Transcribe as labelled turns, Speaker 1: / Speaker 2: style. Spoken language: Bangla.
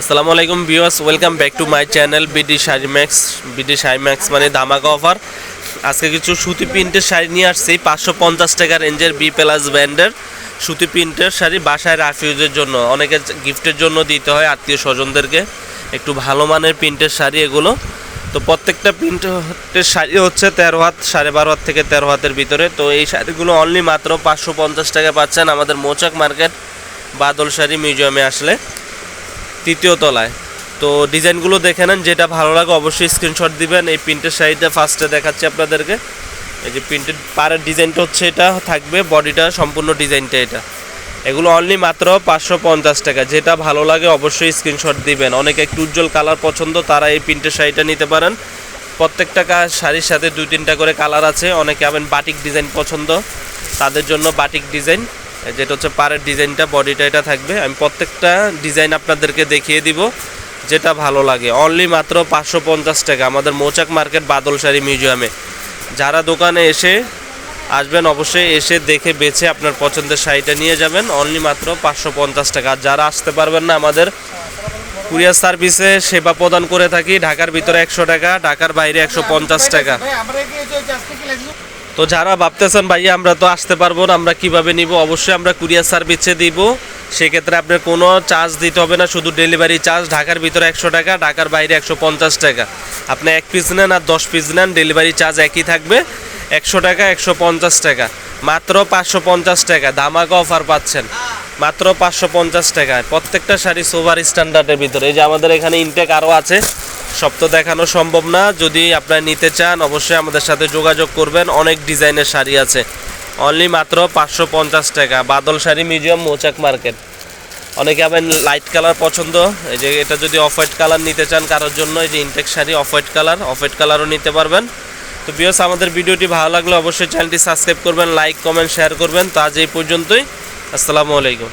Speaker 1: আসসালামু আলাইকুম viewers, welcome back to my channel BD sari max, BD sari max মানে ধামাকা অফার। আজকে কিছু সুতি প্রিন্টের শাড়ি নিয়ে আসছি, পাঁচশো পঞ্চাশ টাকা রেঞ্জের বি প্লাস ব্র্যান্ডের সুতি প্রিন্টের শাড়ি বাসায় রাফিউজের জন্য, অনেকে গিফটের জন্য দিতে হয় আত্মীয় স্বজনদেরকে। একটু ভালো মানের প্রিন্টের শাড়ি এগুলো। তো প্রত্যেকটা প্রিন্টের শাড়ি হচ্ছে তেরো হাত, সাড়ে বারো হাত থেকে তেরো হাতের ভিতরে। তো এই শাড়িগুলো অনলি মাত্র পাঁচশো পঞ্চাশ টাকা পাচ্ছেন আমাদের মোচাক মার্কেট, বাদল শাড়ি মিউজিয়ামে আসলে। তৃতীয় তলায়। তো ডিজাইনগুলো দেখে নেন, যেটা ভালো লাগে অবশ্যই স্ক্রিনশট দিবেন। এই প্রিন্টের শাড়িটা ফার্স্টে দেখাচ্ছি আপনাদেরকে। এই যে প্রিন্টেড পাড়ের ডিজাইনটা হচ্ছে এটা, থাকবে বডিটা, সম্পূর্ণ ডিজাইনটা এটা। এগুলো অনলি মাত্র পাঁচশো পঞ্চাশ টাকা। যেটা ভালো লাগে অবশ্যই স্ক্রিনশট দিবেন। অনেকে একটু উজ্জ্বল কালার পছন্দ, তারা এই প্রিন্টের শাড়িটা নিতে পারেন। প্রত্যেকটা শাড়ির সাথে দুই তিনটা করে কালার আছে। অনেকে আবেন বাটিক ডিজাইন পছন্দ। তাদের জন্য বাটিক ডিজাইন যেটা হচ্ছে পাড়ের ডিজাইনটা, বডিটা এটা থাকবে। আমি প্রত্যেকটা ডিজাইন আপনাদেরকে দেখিয়ে দিব, যেটা ভালো লাগে। অনলি মাত্র পাঁচশো পঞ্চাশ টাকা। আমাদের মৌচাক মার্কেট বাদল শাড়ি মিউজিয়ামে। যারা দোকানে এসে আসবেন, অবশ্যই এসে দেখে বেছে আপনার পছন্দের শাড়িটা নিয়ে যাবেন। অনলি মাত্র পাঁচশো পঞ্চাশ টাকা। আর যারা আসতে পারবেন না, আমাদের কুরিয়ার সার্ভিসে সেবা প্রদান করে থাকি। ঢাকার ভিতরে একশো টাকা, ঢাকার বাইরে একশো পঞ্চাশ টাকা। তো যারা ভাবতেছেন ভাই আমরা তো আসতে পারব না, আমরা কীভাবে নিব? অবশ্যই আমরা কুরিয়ার সার্ভিসে দিব। সেক্ষেত্রে আপনার কোনো চার্জ দিতে হবে না, শুধু ডেলিভারি চার্জ। ঢাকার ভিতরে একশো টাকা, ঢাকার বাইরে একশো পঞ্চাশ টাকা। আপনি এক পিস নেন আর দশ পিস নেন, ডেলিভারি চার্জ একই থাকবে। একশো টাকা, একশো পঞ্চাশ টাকা। মাত্র পাঁচশো পঞ্চাশ টাকা। ধামাকা অফার পাচ্ছেন। মাত্র পাঁচশো পঞ্চাশ টাকায়। প্রত্যেকটা শাড়ি সোভার স্ট্যান্ডার্ডের ভিতরে। এই যে আমাদের এখানে ইনটেক আরও আছে। সব তো দেখানো সম্ভব না। যদি আপনারা নিতে চান, অবশ্যই আমাদের সাথে যোগাযোগ করবেন। অনেক ডিজাইনের শাড়ি আছে। অনলি মাত্র পাঁচশো পঞ্চাশ টাকা। Badal sari museum, Mouchak market. অনেকে আবার লাইট কালার পছন্দ। এই যে এটা যদি অফ হোয়াইট কালার নিতে চান, কারোর জন্য এই যে intake sari off white colour off white কালারও নিতে পারবেন। তো বিয়স আমাদের ভিডিওটি ভালো লাগলে অবশ্যই চ্যানেলটি সাবস্ক্রাইব করবেন লাইক কমেন্ট শেয়ার করবেন। তো আজ এই পর্যন্তই। আসসালামু আলাইকুম।